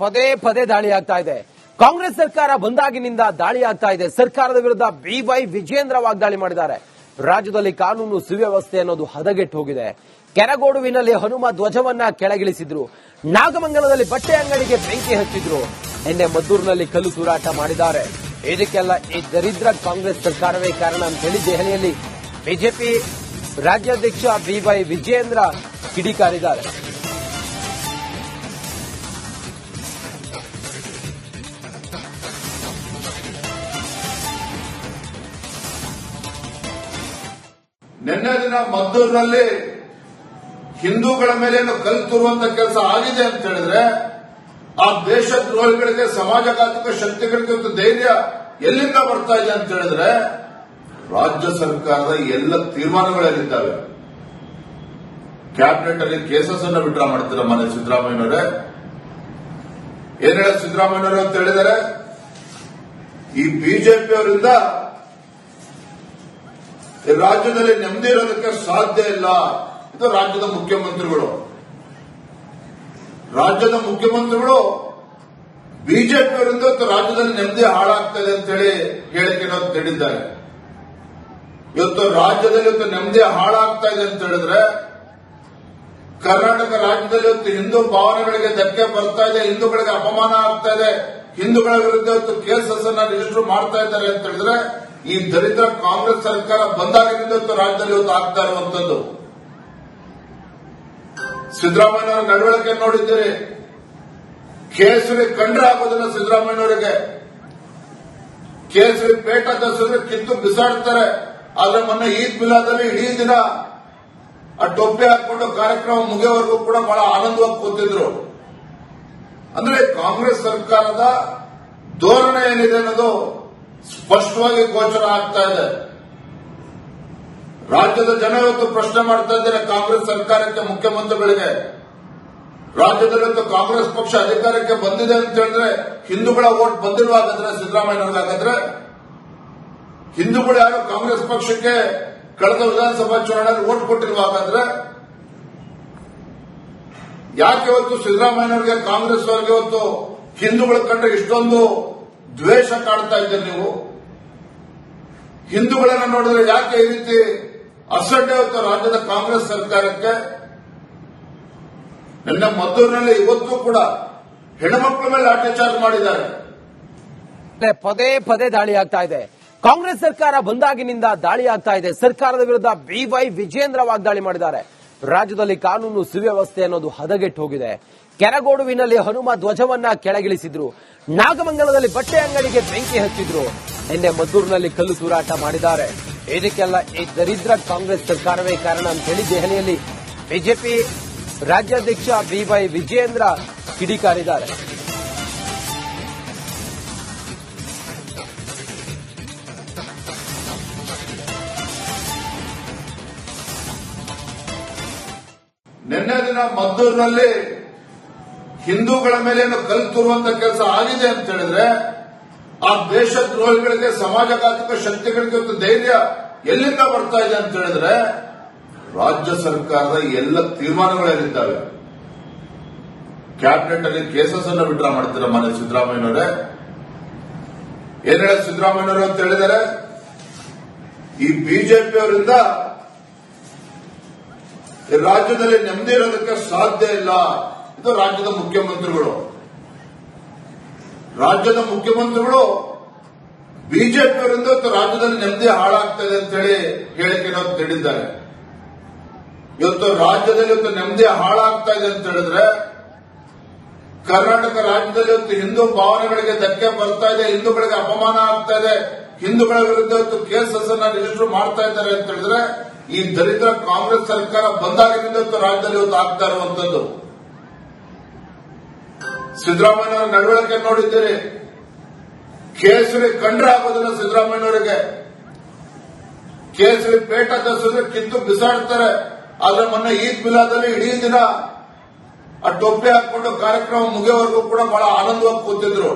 ಪದೇ ಪದೇ ದಾಳಿ ಆಗ್ತಾ ಇದೆ. ಕಾಂಗ್ರೆಸ್ ಸರ್ಕಾರ ಬಂದಾಗಿನಿಂದ ದಾಳಿ ಆಗ್ತಾ ಇದೆ. ಸರ್ಕಾರದ ವಿರುದ್ಧ ಬಿವೈ ವಿಜೇಂದ್ರ ವಾಗ್ದಾಳಿ ಮಾಡಿದ್ದಾರೆ. ರಾಜ್ಯದಲ್ಲಿ ಕಾನೂನು ಸುವ್ಯವಸ್ಥೆ ಅನ್ನೋದು ಹದಗೆಟ್ಟು ಹೋಗಿದೆ. ಕೆರಗೋಡುವಿನಲ್ಲಿ ಹನುಮ ಧ್ವಜವನ್ನ ಕೆಳಗಿಳಿಸಿದ್ರು. ನಾಗಮಂಗಲದಲ್ಲಿ ಬಟ್ಟೆ ಅಂಗಡಿಗೆ ಬೆಂಕಿ ಹಚ್ಚಿದ್ರು. ನಿನ್ನೆ ಮದ್ದೂರಿನಲ್ಲಿ ಕಲ್ಲು ತೂರಾಟ ಮಾಡಿದ್ದಾರೆ. ಇದಕ್ಕೆಲ್ಲ ಈ ದರಿದ್ರ ಕಾಂಗ್ರೆಸ್ ಸರ್ಕಾರವೇ ಕಾರಣ ಅಂತ ಹೇಳಿ ದೆಹಲಿಯಲ್ಲಿ ಬಿಜೆಪಿ ರಾಜ್ಯಾಧ್ಯಕ್ಷ ಬಿವೈ ವಿಜೇಂದ್ರ ಕಿಡಿಕಾರಿದ್ದಾರೆ. ನಿನ್ನೆ ದಿನ ಮದ್ದೂರಿನಲ್ಲಿ ಹಿಂದೂಗಳ ಮೇಲೆ ಕಲ್ ತರುವಂತ ಕೆಲಸ ಆಗಿದೆ ಅಂತ ಹೇಳಿದ್ರೆ, ಆ ದೇಶದ್ರೋಹಿಗಳಿಗೆ, ಸಮಾಜಘಾತಕ ಶಕ್ತಿಗಳಿಗೆ ಒಂದು ಧೈರ್ಯ ಎಲ್ಲಿಂದ ಬರ್ತಾ ಇದೆ ಅಂತ ಹೇಳಿದ್ರೆ, ರಾಜ್ಯ ಸರ್ಕಾರದ ಎಲ್ಲ ತೀರ್ಮಾನಗಳೇನಿದ್ದಾವೆ ಕ್ಯಾಬಿನೆಟ್ ಅಲ್ಲಿ ಕೇಸಸ್ ಅನ್ನು ವಿಡ್ರಾ ಮಾಡ್ತೀರ ಮನೆ ಸಿದ್ದರಾಮಯ್ಯನವರೇ. ಏನ್ ಹೇಳ ಅಂತ ಹೇಳಿದರೆ ಈ ಬಿಜೆಪಿಯವರಿಂದ ರಾಜ್ಯದಲ್ಲಿ ನೆಮ್ಮದಿ ಇರೋದಕ್ಕೆ ಸಾಧ್ಯ ಇಲ್ಲ ಇದು ರಾಜ್ಯದ ಮುಖ್ಯಮಂತ್ರಿಗಳು. ರಾಜ್ಯದ ಮುಖ್ಯಮಂತ್ರಿಗಳು ಬಿಜೆಪಿ ಅವರಿಂದ ರಾಜ್ಯದಲ್ಲಿ ನೆಮ್ಮದಿ ಹಾಳಾಗ್ತದೆ ಅಂತ ಹೇಳಿ ಹೇಳಿಕೆ ನೀಡಿದ್ದಾರೆ. ಇವತ್ತು ರಾಜ್ಯದಲ್ಲಿ ಇವತ್ತು ನೆಮ್ಮದಿ ಹಾಳಾಗ್ತಾ ಇದೆ ಅಂತ ಹೇಳಿದ್ರೆ ಕರ್ನಾಟಕ ರಾಜ್ಯದಲ್ಲಿ ಇವತ್ತು ಹಿಂದೂ ಭಾವನೆಗಳಿಗೆ ಧಕ್ಕೆ ಬರ್ತಾ ಇದೆ, ಹಿಂದೂಗಳಿಗೆ ಅಪಮಾನ ಆಗ್ತಾ ಇದೆ, ಹಿಂದೂಗಳ ವಿರುದ್ಧ ಇವತ್ತು ಕೇಸಸ್ ಅನ್ನ ರಿಜಿಸ್ಟರ್ ಮಾಡ್ತಾ ಇದ್ದಾರೆ ಅಂತ ಹೇಳಿದ್ರೆ ಈ ದರಿದ್ರ ಕಾಂಗ್ರೆಸ್ ಸರ್ಕಾರ ಬಂದಾಗಿನಿಂದ ರಾಜ್ಯದಲ್ಲಿ ಇವತ್ತು ಆಗ್ತಾ ಇರುವಂತದ್ದು ಸಿದ್ದರಾಮಯ್ಯನವರ ನಡವಳಿಕೆ ನೋಡಿದ್ದೀರಿ. ಕೇಸರಿ ಕಂಡ್ರೆ ಆಗೋದಿಲ್ಲ ಸಿದ್ದರಾಮಯ್ಯನವರಿಗೆ. ಕೇಸರಿ ಪೇಟ ದಸಿದ್ರೆ ಕಿತ್ತು ಬಿಸಾಡ್ತಾರೆ. ಆದ್ರೆ ಮೊನ್ನೆ ಈದ್ ಮಿಲಾದಲ್ಲಿ ಇಡೀ ದಿನ ಆ ಟೊಪ್ಪೆ ಹಾಕೊಂಡು ಕಾರ್ಯಕ್ರಮ ಮುಗಿಯೋವರೆಗೂ ಕೂಡ ಬಹಳ ಆನಂದವಾಗಿ ಕೂತಿದ್ರು. ಅಂದ್ರೆ ಕಾಂಗ್ರೆಸ್ ಸರ್ಕಾರದ ಧೋರಣೆ ಏನಿದೆ ಅನ್ನೋದು ಸ್ಪಷ್ಟವಾಗಿ ಗೋಚರ ಆಗ್ತಾ ಇದೆ. ರಾಜ್ಯದ ಜನ ಪ್ರಶ್ನೆ ಮಾಡ್ತಾ ಇದ್ದಾರೆ. ಕಾಂಗ್ರೆಸ್ ಸರ್ಕಾರಕ್ಕೆ ಮುಖ್ಯಮಂತ್ರಿಗಳಿಗೆ. ರಾಜ್ಯದಲ್ಲಂತೂ ಕಾಂಗ್ರೆಸ್ ಪಕ್ಷ ಅಧಿಕಾರಕ್ಕೆ ಬಂದಿದೆ ಅಂತ ಹೇಳಿದ್ರೆ ಹಿಂದೂಗಳ ಓಟ್ ಬಂದಿರುವಾಗಂದ್ರೆ ಹಾಗಾದ್ರೆ ಹಿಂದೂಗಳು ಯಾರು ಕಾಂಗ್ರೆಸ್ ಪಕ್ಷಕ್ಕೆ ಕಳೆದ ವಿಧಾನಸಭಾ ಚುನಾವಣೆಯಲ್ಲಿ ಓಟ್ ಕೊಟ್ಟಿಲ್ವಾ ಹಾಗಾದ್ರೆ? ಯಾಕೆ ಇವತ್ತು ಸಿದ್ದರಾಮಯ್ಯನವರಿಗೆ ಕಾಂಗ್ರೆಸ್ ಅವರಿಗೆ ಇವತ್ತು ಹಿಂದೂಗಳ ಕಂಡ್ರೆ ಇಷ್ಟೊಂದು ದ್ವೇಷ ಕಾಡ್ತಾ ಇದ್ದೀರಿ ನೀವು? ಹಿಂದೂಗಳನ್ನು ನೋಡಿದ್ರೆ ಯಾಕೆ ಈ ರೀತಿ ಅಸಡ್ಡೆ ಇವತ್ತು ರಾಜ್ಯದ ಕಾಂಗ್ರೆಸ್ ಸರ್ಕಾರಕ್ಕೆ? ನಿನ್ನೆ ಮದ್ದೂರಿನಲ್ಲಿ ಇವತ್ತು ಕೂಡ ಹೆಣ್ಮಕ್ಳ ಮೇಲೆ ಅತ್ಯಾಚಾರ ಮಾಡಿದ್ದಾರೆ. ಪದೇ ಪದೇ ದಾಳಿ ಆಗ್ತಾ ಇದೆ. ಕಾಂಗ್ರೆಸ್ ಸರ್ಕಾರ ಬಂದಾಗಿನಿಂದ ದಾಳಿ ಆಗ್ತಾ ಇದೆ. ಸರ್ಕಾರದ ವಿರುದ್ಧ ಬಿವೈ ವಿಜೇಂದ್ರ ವಾಗ್ದಾಳಿ ಮಾಡಿದ್ದಾರೆ. ರಾಜ್ಯದಲ್ಲಿ ಕಾನೂನು ಸುವ್ಯವಸ್ಥೆ ಅನ್ನೋದು ಹದಗೆಟ್ಟು ಹೋಗಿದೆ ಕೆರಗೋಡುವಿನಲ್ಲಿ ಹನುಮ ಧ್ವಜವನ್ನ ಕೆಳಗಿಳಿಸಿದ್ರು. ನಾಗಮಂಗಲದಲ್ಲಿ ಬಟ್ಟೆ ಅಂಗಡಿಗೆ ಬೆಂಕಿ ಹಚ್ಚಿದ್ರು. ನಿನ್ನೆ ಮದ್ದೂರಿನಲ್ಲಿ ಕಲ್ಲು ತೂರಾಟ ಮಾಡಿದ್ದಾರೆ. ಇದಕ್ಕೆಲ್ಲ ಈ ದರಿದ್ರ ಕಾಂಗ್ರೆಸ್ ಸರ್ಕಾರವೇ ಕಾರಣ ಅಂತ ಹೇಳಿ ದೆಹಲಿಯಲ್ಲಿ ಬಿಜೆಪಿ ರಾಜ್ಯಾಧ್ಯಕ್ಷ ಬಿವೈ ವಿಜೇಂದ್ರ ಕಿಡಿಕಾರಿದ್ದಾರೆ. ನಿನ್ನೆ ದಿನ ಮದ್ದೂರಿನಲ್ಲಿ ಹಿಂದೂಗಳ ಮೇಲೆ ಕಲ್ ಕಲ್ತುರುವಂತ ಕೆಲಸ ಆಗಿದೆ ಅಂತ ಹೇಳಿದ್ರೆ, ಆ ದೇಶದ್ರೋಹಿಗಳಿಗೆ, ಸಮಾಜಘಾತಕ ಶಕ್ತಿಗಳಿಗೆ ಒಂದು ಧೈರ್ಯ ಎಲ್ಲಿಂದ ಬರ್ತಾ ಇದೆ ಅಂತ ಹೇಳಿದ್ರೆ, ರಾಜ್ಯ ಸರ್ಕಾರದ ಎಲ್ಲ ತೀರ್ಮಾನಗಳೇನಿದ್ದಾವೆ? ಕ್ಯಾಬಿನೆಟ್ ಅಲ್ಲಿ ಕೇಸಸ್ ಅನ್ನು ವಿಡ್ರಾ ಮಾಡ್ತೀರ ಮನೆ ಸಿದ್ದರಾಮಯ್ಯನವರೇ? ಏನ್ ಹೇಳ ಸಿದ್ದರಾಮಯ್ಯನವರು ಅಂತ ಹೇಳಿದರೆ, ಈ ಬಿಜೆಪಿಯವರಿಂದ ಈ ರಾಜ್ಯದಲ್ಲಿ ನೆಮ್ಮದಿ ಇರೋದಕ್ಕೆ ಸಾಧ್ಯ ಇಲ್ಲ. ಇದು ರಾಜ್ಯದ ಮುಖ್ಯಮಂತ್ರಿಗಳು. ರಾಜ್ಯದ ಮುಖ್ಯಮಂತ್ರಿಗಳು ಬಿಜೆಪಿಯವರಿಂದ ಇವತ್ತು ರಾಜ್ಯದಲ್ಲಿ ನೆಮ್ಮದಿ ಹಾಳಾಗ್ತದೆ ಅಂತ ಹೇಳಿ ಹೇಳಿಕೆಯನ್ನು ನೀಡಿದ್ದಾರೆ. ಇವತ್ತು ರಾಜ್ಯದಲ್ಲಿ ಇವತ್ತು ನೆಮ್ಮದಿ ಹಾಳಾಗ್ತಾ ಇದೆ ಅಂತ ಹೇಳಿದ್ರೆ, ಕರ್ನಾಟಕ ರಾಜ್ಯದಲ್ಲಿ ಇವತ್ತು ಹಿಂದೂ ಭಾವನೆಗಳಿಗೆ ಧಕ್ಕೆ ಬರ್ತಾ ಇದೆ, ಹಿಂದೂಗಳಿಗೆ ಅಪಮಾನ ಆಗ್ತಾ ಇದೆ, ಹಿಂದೂಗಳ ವಿರುದ್ಧ ಇವತ್ತು ಕೇಸಸ್ ಅನ್ನ ರಿಜಿಸ್ಟರ್ ಮಾಡ್ತಾ ಇದ್ದಾರೆ ಅಂತ ಹೇಳಿದ್ರೆ, ಈ ದಲಿತ ಕಾಂಗ್ರೆಸ್ ಸರ್ಕಾರ ಬಂದಾಗಿನಿಂದ ರಾಜ್ಯದಲ್ಲಿ ಇವತ್ತು ಆಗ್ತಾ ಇರುವಂತದ್ದು. ಸಿದ್ದರಾಮಯ್ಯನವರ ನಡವಳಿಕೆ ನೋಡಿದ್ದೀರಿ. ಕೇಸರಿ ಕಂಡ್ರೆ ಆಗೋದಿಲ್ಲ ಸಿದ್ದರಾಮಯ್ಯನವರಿಗೆ. ಕೇಸರಿ ಪೇಟ ತರಿಸಿದ್ರೆ ಕಿತ್ತು ಬಿಸಾಡ್ತಾರೆ. ಆದ್ರೆ ಮೊನ್ನೆ ಈದ್ ಮಿಲಾದಲ್ಲಿ ಇಡೀ ದಿನ ಆ ಟೊಪ್ಪೆ ಹಾಕೊಂಡು ಕಾರ್ಯಕ್ರಮ ಮುಗಿಯವರೆಗೂ ಕೂಡ ಬಹಳ ಆನಂದವಾಗಿ ಕೂತಿದ್ರು.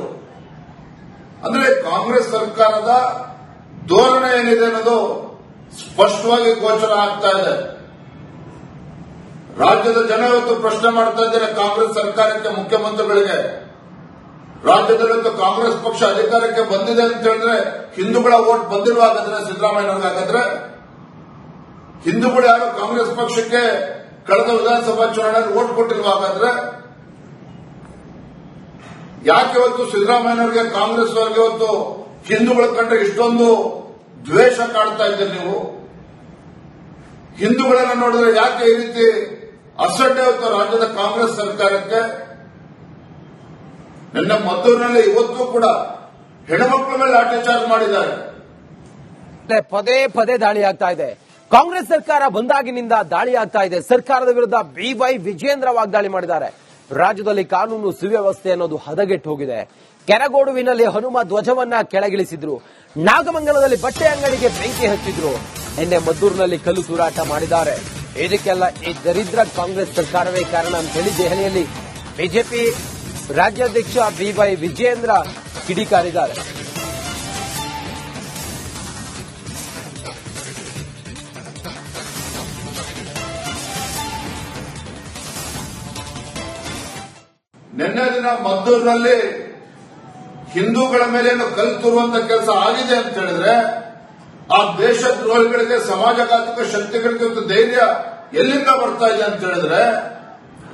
ಅಂದ್ರೆ ಕಾಂಗ್ರೆಸ್ ಸರ್ಕಾರದ ಧೋರಣೆ ಏನಿದೆ ಅನ್ನೋದು ಸ್ಪಷ್ಟವಾಗಿ ಗೋಚರ ಆಗ್ತಾ ಇದೆ. ರಾಜ್ಯದ ಜನ ಇವತ್ತು ಪ್ರಶ್ನೆ ಮಾಡ್ತಾ ಇದ್ದಾರೆ ಕಾಂಗ್ರೆಸ್ ಸರ್ಕಾರಕ್ಕೆ ಮುಖ್ಯಮಂತ್ರಿಗಳಿಗೆ. ರಾಜ್ಯದಲ್ಲಿ ಇವತ್ತು ಕಾಂಗ್ರೆಸ್ ಪಕ್ಷ ಅಧಿಕಾರಕ್ಕೆ ಬಂದಿದೆ ಅಂತ ಹೇಳಿದ್ರೆ ಹಿಂದೂಗಳ ಓಟ್ ಬಂದಿರುವ ಹಾಗಾದ್ರೆ ಸಿದ್ದರಾಮಯ್ಯನವ್ರಿಗೆ ಹಾಗಾದ್ರೆ? ಹಿಂದೂಗಳು ಯಾರು ಕಾಂಗ್ರೆಸ್ ಪಕ್ಷಕ್ಕೆ ಕಳೆದ ವಿಧಾನಸಭಾ ಚುನಾವಣೆಯಲ್ಲಿ ಓಟ್ ಕೊಟ್ಟಿಲ್ವಾ ಹಾಗಾದ್ರೆ? ಯಾಕೆ ಇವತ್ತು ಸಿದ್ದರಾಮಯ್ಯನವರಿಗೆ ಕಾಂಗ್ರೆಸ್ ಅವರಿಗೆ ಇವತ್ತು ಹಿಂದೂಗಳ ಕಂಡ್ರೆ ಇಷ್ಟೊಂದು ದ್ವೇಷ ಕಾಡ್ತಾ ಇದ್ದೀರಿ ನೀವು? ಹಿಂದೂಗಳನ್ನ ನೋಡಿದ್ರೆ ಯಾಕೆ ಈ ರೀತಿ ಅಸಡ್ಡೆ ರಾಜ್ಯದ ಕಾಂಗ್ರೆಸ್ ಸರ್ಕಾರಕ್ಕೆ ನನ್ನ ಮದ್ದೂರಿನಲ್ಲಿ ಇವತ್ತು ಕೂಡ ಹೆಣ್ಮಕ್ಳ ಮೇಲೆ ಚಾರ್ಜ್ ಮಾಡಿದ್ದಾರೆ. ಪದೇ ಪದೇ ದಾಳಿ ಆಗ್ತಾ ಇದೆ. ಕಾಂಗ್ರೆಸ್ ಸರ್ಕಾರ ಬಂದಾಗಿನಿಂದ ದಾಳಿ ಆಗ್ತಾ ಇದೆ. ಸರ್ಕಾರದ ವಿರುದ್ಧ ಬಿವೈ ವಿಜೇಂದ್ರ ವಾಗ್ದಾಳಿ ಮಾಡಿದ್ದಾರೆ. ರಾಜ್ಯದಲ್ಲಿ ಕಾನೂನು ಸುವ್ಯವಸ್ಥೆ ಅನ್ನೋದು ಹದಗೆಟ್ಟು ಹೋಗಿದೆ. ಕೆರಗೋಡುವಿನಲ್ಲಿ ಹನುಮ ಧ್ವಜವನ್ನ ಕೆಳಗಿಳಿಸಿದ್ರು. ನಾಗಮಂಗಲದಲ್ಲಿ ಬಟ್ಟೆ ಅಂಗಡಿಗೆ ಬೆಂಕಿ ಹಚ್ಚಿದ್ರು. ನಿನ್ನೆ ಮದ್ದೂರಿನಲ್ಲಿ ಕಲ್ಲು ತೂರಾಟ ಮಾಡಿದ್ದಾರೆ. ಇದಕ್ಕೆಲ್ಲ ಈ ದರಿದ್ರ ಕಾಂಗ್ರೆಸ್ ಸರ್ಕಾರವೇ ಕಾರಣ ಅಂತ ಹೇಳಿ ದೆಹಲಿಯಲ್ಲಿ ಬಿಜೆಪಿ ರಾಜ್ಯಾಧ್ಯಕ್ಷ ಬಿವೈ ವಿಜಯೇಂದ್ರ ಕಿಡಿಕಾರಿದ್ದಾರೆ. ನಿನ್ನೆ ದಿನ ಮದ್ದೂರಿನಲ್ಲಿ ಹಿಂದೂಗಳ ಮೇಲೆ ಕಲ್ಲು ತರುವಂತ ಕೆಲಸ ಆಗಿದೆ ಅಂತ ಹೇಳಿದ್ರೆ ಆ ದೇಶದ್ರೋಹಿಗಳಿಗೆ, ಸಮಾಜಘಾತಕ ಶಕ್ತಿಗಳಿಗೆ ಒಂದು ಧೈರ್ಯ ಎಲ್ಲಿಂದ ಬರ್ತಾ ಇದೆ ಅಂತ ಹೇಳಿದ್ರೆ,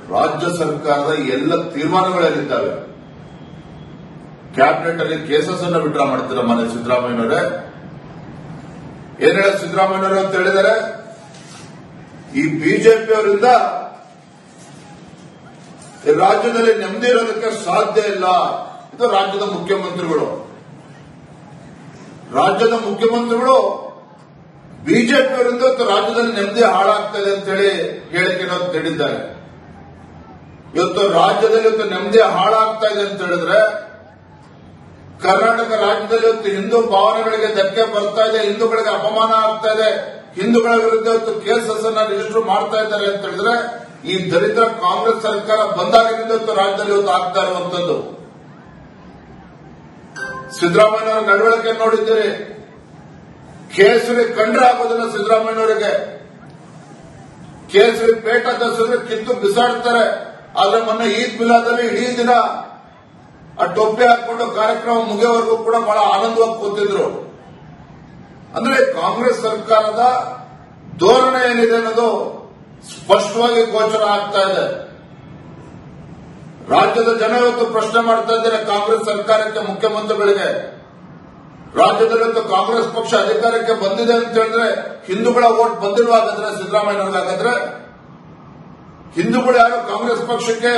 ರಾಜ್ಯ ಸರ್ಕಾರದ ಎಲ್ಲ ತೀರ್ಮಾನಗಳಲ್ಲಿದ್ದಾವೆ. ಕ್ಯಾಬಿನೆಟ್ ಅಲ್ಲಿ ಕೇಸಸ್ ಅನ್ನು ವಿಡ್ರಾ ಮಾಡ್ತೀರ ಮನೆ ಸಿದ್ದರಾಮಯ್ಯನವರೇ. ಏನ್ ಹೇಳ ಸಿದ್ದರಾಮಯ್ಯನವರು ಅಂತ ಹೇಳಿದರೆ, ಈ ಬಿಜೆಪಿ ಅವರಿಂದ ರಾಜ್ಯದಲ್ಲಿ ನೆಮ್ಮದಿ ಇರೋದಕ್ಕೆ ಸಾಧ್ಯ ಇಲ್ಲ. ಇದು ರಾಜ್ಯದ ಮುಖ್ಯಮಂತ್ರಿಗಳು. ರಾಜ್ಯದ ಮುಖ್ಯಮಂತ್ರಿಗಳು ಬಿಜೆಪಿಯವರಿಂದ ವಿರುದ್ಧ ರಾಜ್ಯದಲ್ಲಿ ನೆಮ್ಮದಿ ಹಾಳಾಗ್ತದೆ ಅಂತ ಹೇಳಿ ಹೇಳಿಕೆ ನೀಡಿದ್ದಾರೆ. ಇವತ್ತು ರಾಜ್ಯದಲ್ಲಿ ಇವತ್ತು ನೆಮ್ಮದಿ ಹಾಳಾಗ್ತಾ ಇದೆ ಅಂತ ಹೇಳಿದ್ರೆ ಕರ್ನಾಟಕ ರಾಜ್ಯದಲ್ಲಿ ಇವತ್ತು ಹಿಂದೂ ಭಾವನೆಗಳಿಗೆ ಧಕ್ಕೆ ಬರ್ತಾ ಇದೆ, ಹಿಂದೂಗಳಿಗೆ ಅಪಮಾನ ಆಗ್ತಾ ಇದೆ, ಹಿಂದೂಗಳ ವಿರುದ್ಧ ಇವತ್ತು ಕೇಸಸ್ ಅನ್ನ ರಿಜಿಸ್ಟರ್ ಮಾಡ್ತಾ ಇದ್ದಾರೆ ಅಂತ ಹೇಳಿದ್ರೆ ಈ ದಲಿತ ಕಾಂಗ್ರೆಸ್ ಸರ್ಕಾರ ಬಂದಾಗಿನಿಂದ ರಾಜ್ಯದಲ್ಲಿ ಇವತ್ತು ಆಗ್ತಾ ಇರುವಂತದ್ದು. ಸಿದ್ದರಾಮಯ್ಯನವರ ನಡವಳಿಕೆ ನೋಡಿದ್ದೀರಿ. ಕೇಸರಿ ಕಂಡ್ರೆ ಆಗೋದಿಲ್ಲ ಸಿದ್ದರಾಮಯ್ಯನವರಿಗೆ. ಕೇಸರಿ ಪೇಟ ದಸರೆ ಕಿತ್ತು ಬಿಸಾಡ್ತಾರೆ. ಆದ್ರೆ ಮೊನ್ನೆ ಈದ್ ಮಿಲಾದಲ್ಲಿ ಇಡೀ ದಿನ ಆ ಟೊಪ್ಪಿ ಹಾಕೊಂಡು ಕಾರ್ಯಕ್ರಮ ಮುಗಿಯೋವರೆಗೂ ಕೂಡ ಬಹಳ ಆನಂದವಾಗಿ ಕೂತಿದ್ರು. ಅಂದ್ರೆ ಕಾಂಗ್ರೆಸ್ ಸರ್ಕಾರದ ಧೋರಣೆ ಏನಿದೆ ಅನ್ನೋದು ಸ್ಪಷ್ಟವಾಗಿ ಗೋಚರ ಆಗ್ತಾ ಇದೆ. ರಾಜ್ಯದ ಜನ ಇವತ್ತು ಪ್ರಶ್ನೆ ಮಾಡ್ತಾ ಇದ್ದಾರೆ, ಕಾಂಗ್ರೆಸ್ ಸರ್ಕಾರಕ್ಕೆ ಮುಖ್ಯಮಂತ್ರಿಗಳಿಗೆ. ರಾಜ್ಯದಲ್ಲಿ ಕಾಂಗ್ರೆಸ್ ಪಕ್ಷ ಅಧಿಕಾರಕ್ಕೆ ಬಂದಿದೆ ಅಂತ ಹೇಳಿದ್ರೆ ಹಿಂದೂಗಳ ಓಟ್ ಬಂದಿಲ್ವಾ ಹಾಗಾದ್ರೆ ಸಿದ್ದರಾಮಯ್ಯನವ್ರಿಗೆ? ಹಾಗಾದ್ರೆ ಹಿಂದೂಗಳು ಯಾರು ಕಾಂಗ್ರೆಸ್ ಪಕ್ಷಕ್ಕೆ